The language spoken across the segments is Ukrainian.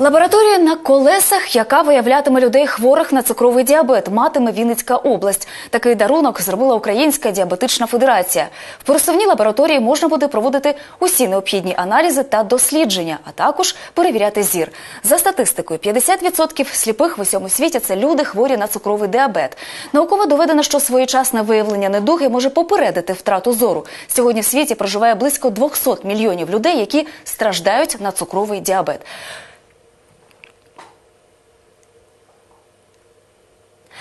Лабораторія на колесах, яка виявлятиме людей хворих на цукровий діабет, матиме Вінницька область. Такий дарунок зробила Українська діабетична федерація. В пересувній лабораторії можна буде проводити усі необхідні аналізи та дослідження, а також перевіряти зір. За статистикою, 50% сліпих в усьому світі це люди хворі на цукровий діабет. Науково доведено, що своєчасне виявлення недуги може попередити втрату зору. Сьогодні в світі проживає близько 200 мільйонів людей, які страждають на цукровий діабет.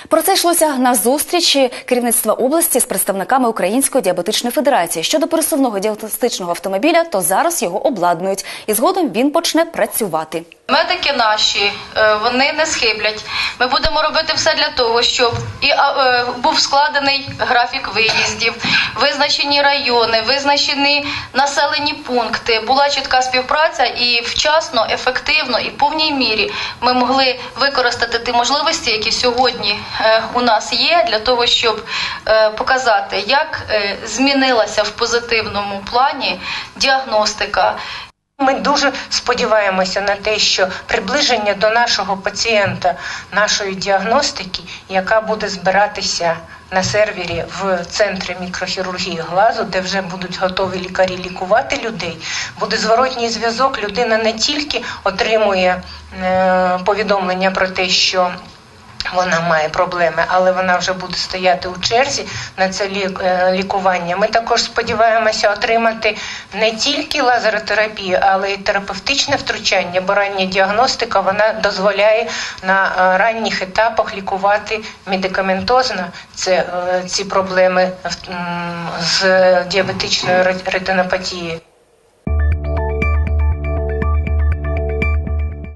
Про це йшлося на зустрічі керівництва області з представниками Української діабетичної федерації. Щодо пересувного діагностичного автомобіля, то зараз його обладнують, і згодом він почне працювати. Медики наші е, вони не схиблять. Ми будемо робити все для того, щоб і е, був складений графік виїздів, визначені райони, визначені населені пункти. Була чітка співпраця і вчасно, ефективно і в повній мірі ми могли використати ті можливості, які сьогодні е, у нас є, для того, щоб е, показати, як змінилася в позитивному плані діагностика. Ми дуже сподіваємося на те, що приближення до нашого пацієнта, нашої діагностики, яка буде збиратися на сервері в центрі мікрохірургії глазу, де вже будуть готові лікарі лікувати людей, буде зворотній зв'язок. Людина не тільки отримує е, повідомлення про те, що вона має проблеми, але вона вже буде стояти у черзі на це е, лікування. Ми також сподіваємося отримати не тільки лазеротерапію, але й терапевтичне втручання, бо рання діагностика вона дозволяє на е, ранніх етапах лікувати медикаментозно це, е, ці проблеми з діабетичною ре- ретинопатією.